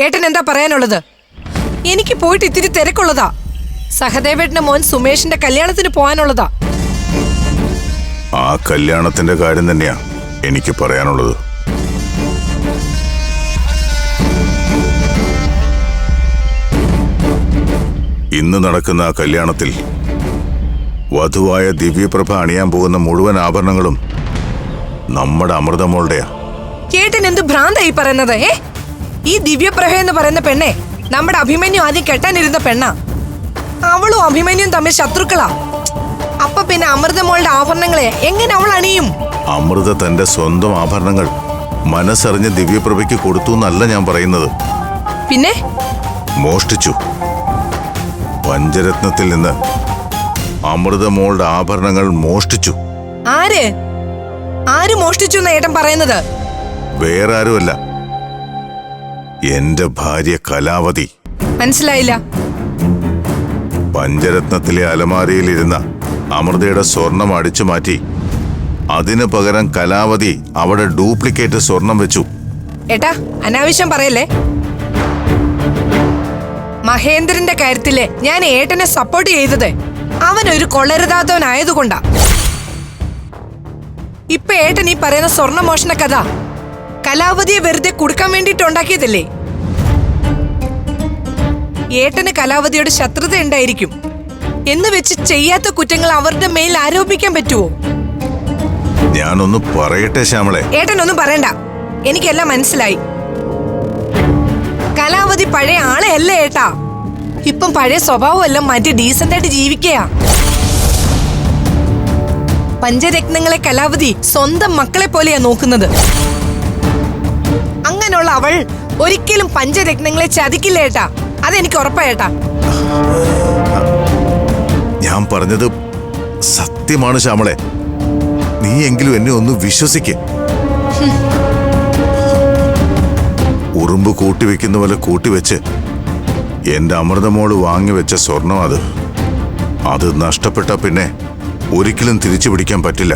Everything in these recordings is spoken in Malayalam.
ഏട്ടൻ എന്താ പറയാനുള്ളത്? എനിക്ക് പോയിട്ട് ഇത്തിരി തിരക്കുള്ളതാ. സഹദേവേട്ടന്റെ മോൻ സുമേഷിന്റെ കല്യാണത്തിന് പോകാനുള്ളതാ. ആ കല്യാണത്തിന്റെ കാര്യം തന്നെയാ എനിക്ക് പറയാനുള്ളത്. ഇന്ന് നടക്കുന്ന ആ കല്യാണത്തിൽ വധുവായ ദിവ്യപ്രഭ അണിയാൻ പോകുന്ന മുഴുവൻ ആഭരണങ്ങളും നമ്മുടെ അമൃതമോളുടെയാ. കേട്ടൻ എന്ത് ഭ്രാന്തായി പറയുന്നത് ഏ? ഈ ദിവ്യപ്രഹ എന്ന് പറയുന്ന പെണ്ണെ നമ്മുടെ അഭിമന്യു ആദ്യം കെട്ടാനിരുന്ന പെണ്ണാ. അവളും അഭിമന്യും തമ്മിൽ ശത്രുക്കളാ. അപ്പൊ പിന്നെ അമൃതമോളുടെ ആഭരണങ്ങളെ എങ്ങനെ അവൾ അണിയും? അമൃത തന്റെ സ്വന്തം ആഭരണങ്ങൾ മനസ്സറിഞ്ഞ് ദിവ്യപ്രഭയ്ക്ക് കൊടുത്തു എന്നല്ല ഞാൻ പറയുന്നത്. പിന്നെ? മോഷ്ടിച്ചു. പഞ്ചരത്നത്തിൽ നിന്ന് അമൃതമോളുടെ ആഭരണങ്ങൾ മോഷ്ടിച്ചു. ആര്? ആര് മോഷ്ടിച്ചു എന്ന് ഏട്ടൻ പറയുന്നത്? വേറെ ആരുമല്ല എന്റെ ഭാര്യ കലാവതി. മനസ്സിലായില്ല. പഞ്ചരത്നത്തിലെ അലമാരയിലിരുന്ന അമൃതയുടെ സ്വർണം അടിച്ചു മാറ്റി. അതിനു പകരം കലാവതി അവിടെ ഡ്യൂപ്ലിക്കേറ്റ് സ്വർണം വെച്ചു. ഏട്ടാ അനാവശ്യം പറയല്ലേ? മഹേന്ദ്രന്റെ കാര്യത്തിൽ ഞാൻ ഏട്ടനെ സപ്പോർട്ട് ചെയ്തത് അവൻ ഒരു കൊള്ളരുതാത്തവനായതുകൊണ്ടാ. ഇപ്പൊ ഏട്ടൻ ഈ പറയുന്ന സ്വർണമോഷണ കഥ കലാവതിയെ വെറുതെ കൊടുക്കാൻ വേണ്ടിട്ട് ഉണ്ടാക്കിയതല്ലേ? ഏട്ടന് കലാവതിയോട് ശത്രുത ഉണ്ടായിരിക്കും. എന്ന് വെച്ച് ചെയ്യാത്ത കുറ്റങ്ങൾ അവരുടെ മേൽ ആരോപിക്കാൻ പറ്റുമോ ഞാനൊന്ന് പറയട്ടെ ശ്യാമളെ. ഏട്ടനൊന്നും പറയണ്ട. എനിക്കെല്ലാം മനസ്സിലായി. കലാവതി പഴയ ആളെ അല്ല ഏട്ടാ. ഇപ്പം പഴയ സ്വഭാവം എല്ലാം മാറ്റി ഡീസന്റ് ആയിട്ട് ജീവിക്കയാ. പഞ്ചരത്നങ്ങളെ കലാവതി സ്വന്തം മക്കളെ പോലെയാ നോക്കുന്നത്. അങ്ങനെയുള്ള അവൾ ഒരിക്കലും പഞ്ചരത്നങ്ങളെ ചതിക്കില്ല ഏട്ടാ. അതെനിക്ക് ഉറപ്പായേട്ടാ ഞാൻ പറഞ്ഞത് സത്യമാണ് ശ്യാമളെ. നീ എങ്കിലും എന്നെ ഒന്ന് വിശ്വസിക്ക്. ഉറുമ്പ് കൂട്ടിവെക്കുന്ന പോലെ കൂട്ടിവെച്ച് എന്റെ അമൃതമോൾ വാങ്ങിവെച്ച സ്വർണം അത്. അത് നഷ്ടപ്പെട്ട പിന്നെ ഒരിക്കലും തിരിച്ചു പിടിക്കാൻ പറ്റില്ല.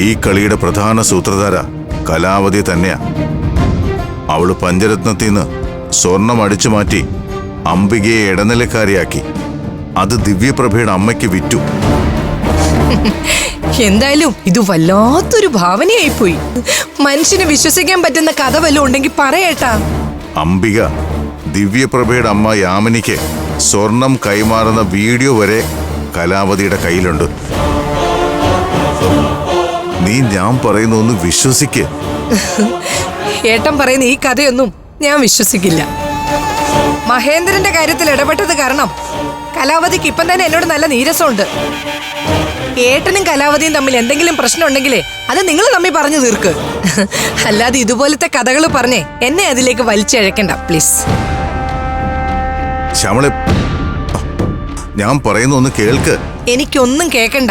ഈ കളിയുടെ പ്രധാന സൂത്രധാര കലാവതി തന്നെയാ. അവൾ പഞ്ചരത്നത്തിൽ നിന്ന് സ്വർണം അടിച്ചു മാറ്റി അംബികയെ ഇടനിലക്കാരിയാക്കി. അത് ദിവ്യപ്രഭയുടെ അമ്മയ്ക്ക് വിറ്റു. എന്തായാലും ഇത് വല്ലാത്തൊരു ഭാവനയായി പോയി മനുഷ്യന് വിശ്വസിക്കാൻ പറ്റുന്ന കഥ വല്ലതും ഉണ്ടെങ്കിൽ പറയട്ടാ. അംബിക ദിവ്യപ്രഭയുടെ അമ്മ യാമിനിക്ക് സ്വർണം കൈമാറുന്ന വീഡിയോ വരെ കലാവതിയുടെ കയ്യിലുണ്ട്. നീ ഞാൻ പറയുന്ന ഒന്ന് വിശ്വസിക്ക്. ഏട്ടൻ പറയുന്ന ഈ കഥയൊന്നും ഞാൻ വിശ്വസിക്കില്ല. മഹേന്ദ്രന്റെ കാര്യത്തിൽ ഇടപെട്ടത് കാരണം കലാവതിക്ക് ഇപ്പം തന്നെ എന്നോട് നല്ല നീരസമുണ്ട്. ഏട്ടനും കലാവതിയും തമ്മിൽ എന്തെങ്കിലും പ്രശ്നം ഉണ്ടെങ്കിലേ അത് നിങ്ങൾ തമ്മിൽ പറഞ്ഞു തീർക്ക്. അല്ലാതെ ഇതുപോലത്തെ കഥകൾ പറഞ്ഞേ എന്നെ അതിലേക്ക് വലിച്ചഴക്കണ്ട പ്ലീസ്. ശ്യാമളെ ഞാൻ പറയുന്ന ഒന്ന് കേൾക്ക്. എനിക്കൊന്നും കേക്കണ്ട.